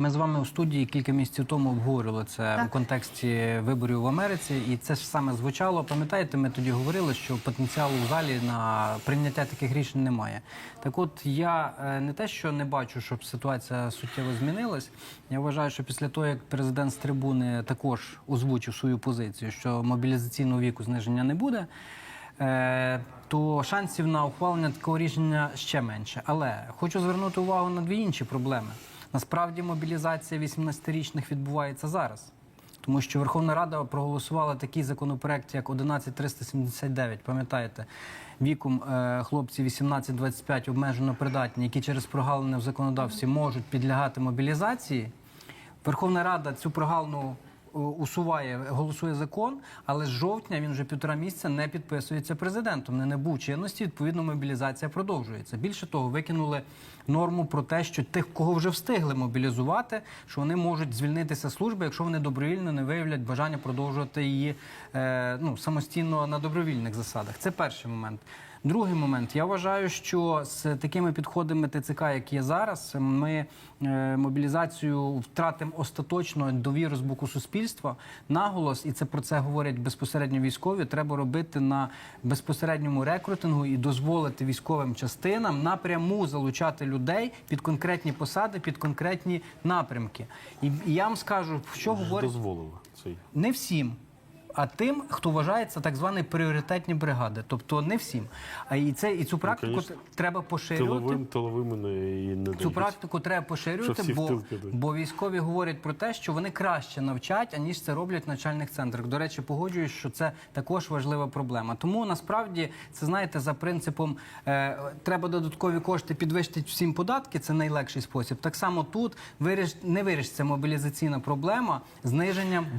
Ми з вами у студії кілька місяців тому обговорювали це Так. у контексті виборів в Америці, і це ж саме звучало. Пам'ятаєте, ми тоді говорили, що потенціалу в залі на прийняття таких рішень немає. Так, от я е, не те, що не бачу, щоб ситуація суттєво змінилась. Я вважаю, що після того, як президент з трибуни також озвучив свою позицію, що мобілізаційного віку зниження не буде. е, То шансів на ухвалення такого рішення ще менше. Але хочу звернути увагу на дві інші проблеми. Насправді мобілізація 18-річних відбувається зараз. Тому що Верховна Рада проголосувала такий законопроект, як 11379, пам'ятаєте, віком хлопців 18-25 обмежено придатні, які через прогалини в законодавстві можуть підлягати мобілізації. Верховна Рада цю прогалину е, усуває, голосує закон, але з жовтня він вже півтора місяця не підписується президентом. Не набув чинності. Відповідно, мобілізація продовжується. Більше того, викинули норму про те, що тих, кого вже встигли мобілізувати, що вони можуть звільнитися з служби, якщо вони добровільно не виявлять бажання продовжувати її е, ну, самостійно на добровільних засадах. Це перший момент. Другий момент. Я вважаю, що з такими підходами ТЦК, як є зараз, ми е, мобілізацію втратимо остаточно довіру з боку суспільства. Наголос, і це про це говорять безпосередньо військові. Треба робити на безпосередньому рекрутингу і дозволити військовим частинам напряму залучати людей під конкретні посади, під конкретні напрямки. І, я вам скажу, що говорять дозволили цей. не всім. А тим, хто вважається так звані пріоритетні бригади, тобто не всім. А і це і цю практику конечно. треба поширювати. Тиловим, тиловими не, і не Цю практику треба поширювати, бо, бо військові говорять про те, що вони краще навчать, аніж це роблять в начальних центрах. До речі, погоджуюсь, що це також важлива проблема. Тому насправді це знаєте за принципом е, треба додаткові кошти підвищити всім податки. Це найлегший спосіб. Так само тут виріш, не вирішиться мобілізаційна проблема зниженням віку.